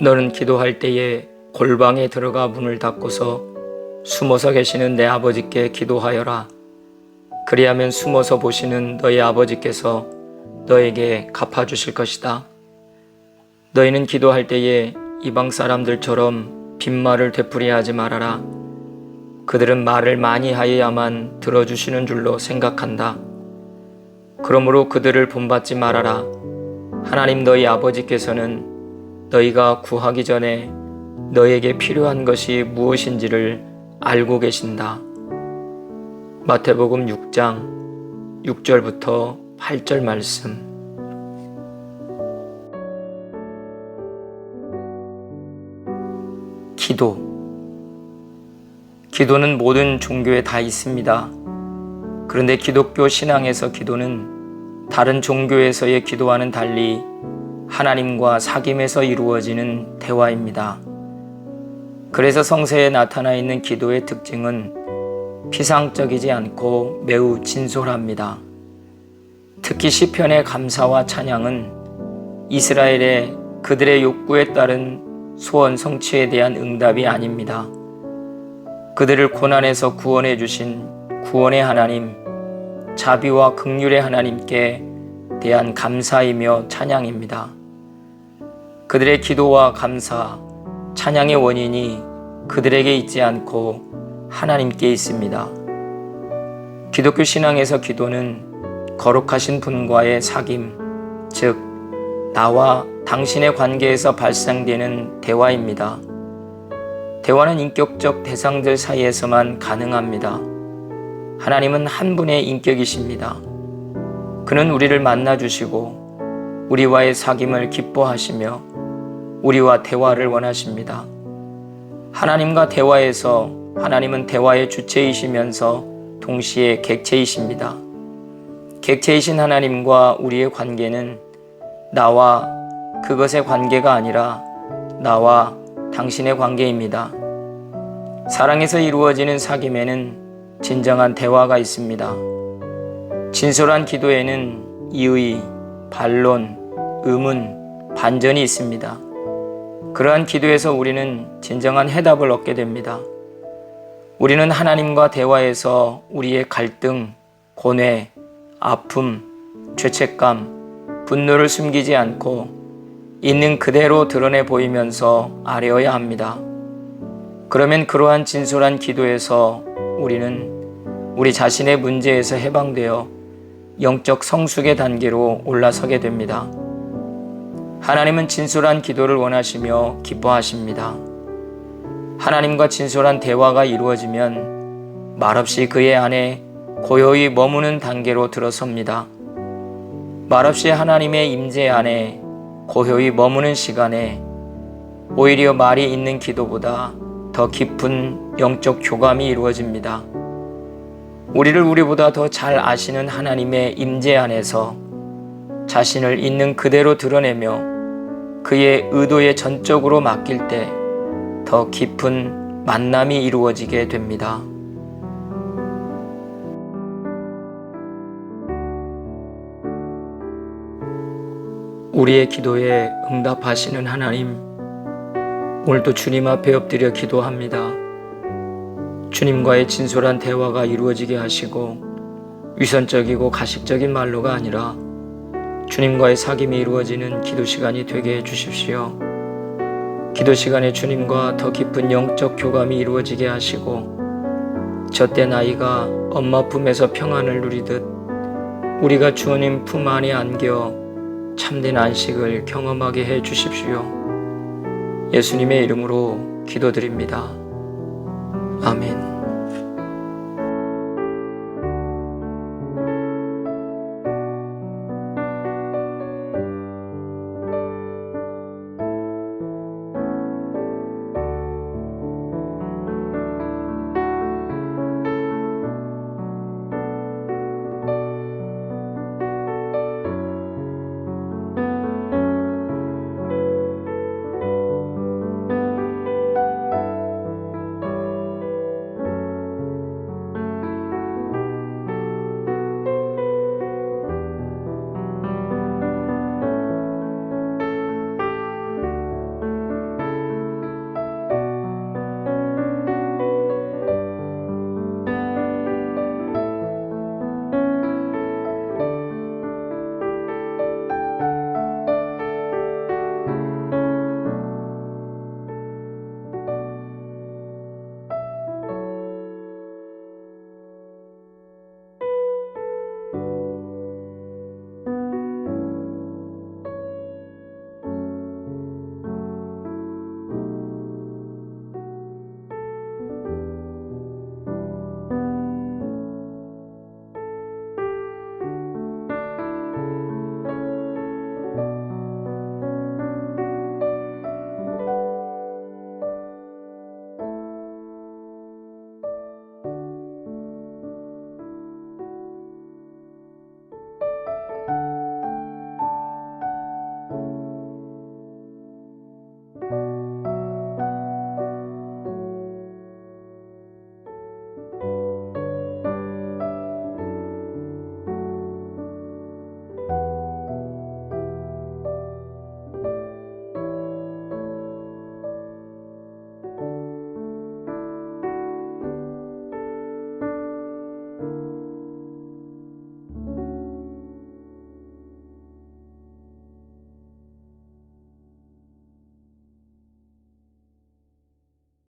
너는 기도할 때에 골방에 들어가 문을 닫고서 숨어서 계시는 내 아버지께 기도하여라. 그리하면 숨어서 보시는 너희 아버지께서 너에게 갚아주실 것이다. 너희는 기도할 때에 이방 사람들처럼 빈말을 되풀이하지 말아라. 그들은 말을 많이 하여야만 들어주시는 줄로 생각한다. 그러므로 그들을 본받지 말아라. 하나님 너희 아버지께서는 너희가 구하기 전에 너에게 필요한 것이 무엇인지를 알고 계신다. 마태복음 6장 6절부터 8절 말씀. 기도. 기도는 모든 종교에 다 있습니다. 그런데 기독교 신앙에서 기도는 다른 종교에서의 기도와는 달리 하나님과 사귐에서 이루어지는 대화입니다. 그래서 성서에 나타나 있는 기도의 특징은 피상적이지 않고 매우 진솔합니다. 특히 시편의 감사와 찬양은 이스라엘의 그들의 욕구에 따른 소원 성취에 대한 응답이 아닙니다. 그들을 고난에서 구원해 주신 구원의 하나님, 자비와 극률의 하나님께 대한 감사이며 찬양입니다. 그들의 기도와 감사, 찬양의 원인이 그들에게 있지 않고 하나님께 있습니다. 기독교 신앙에서 기도는 거룩하신 분과의 사귐, 즉, 나와 당신의 관계에서 발생되는 대화입니다. 대화는 인격적 대상들 사이에서만 가능합니다. 하나님은 한 분의 인격이십니다. 그는 우리를 만나주시고 우리와의 사귐을 기뻐하시며 우리와 대화를 원하십니다. 하나님과 대화에서 하나님은 대화의 주체이시면서 동시에 객체이십니다. 객체이신 하나님과 우리의 관계는 나와 그것의 관계가 아니라 나와 당신의 관계입니다. 사랑에서 이루어지는 사귐에는 진정한 대화가 있습니다. 진솔한 기도에는 이의, 반론, 의문, 반전이 있습니다. 그러한 기도에서 우리는 진정한 해답을 얻게 됩니다. 우리는 하나님과 대화에서 우리의 갈등, 고뇌, 아픔, 죄책감, 분노를 숨기지 않고 있는 그대로 드러내 보이면서 아뢰어야 합니다. 그러면 그러한 진솔한 기도에서 우리는 우리 자신의 문제에서 해방되어 영적 성숙의 단계로 올라서게 됩니다. 하나님은 진솔한 기도를 원하시며 기뻐하십니다. 하나님과 진솔한 대화가 이루어지면 말없이 그의 안에 고요히 머무는 단계로 들어섭니다. 말없이 하나님의 임재 안에 고요히 머무는 시간에 오히려 말이 있는 기도보다 더 깊은 영적 교감이 이루어집니다. 우리를 우리보다 더 잘 아시는 하나님의 임재 안에서 자신을 있는 그대로 드러내며 그의 의도에 전적으로 맡길 때 더 깊은 만남이 이루어지게 됩니다. 우리의 기도에 응답하시는 하나님, 오늘도 주님 앞에 엎드려 기도합니다. 주님과의 진솔한 대화가 이루어지게 하시고 위선적이고 가식적인 말로가 아니라 주님과의 사귐이 이루어지는 기도 시간이 되게 해 주십시오. 기도 시간에 주님과 더 깊은 영적 교감이 이루어지게 하시고 저때 나이가 엄마 품에서 평안을 누리듯 우리가 주님 품 안에 안겨 참된 안식을 경험하게 해 주십시오. 예수님의 이름으로 기도드립니다. 아멘.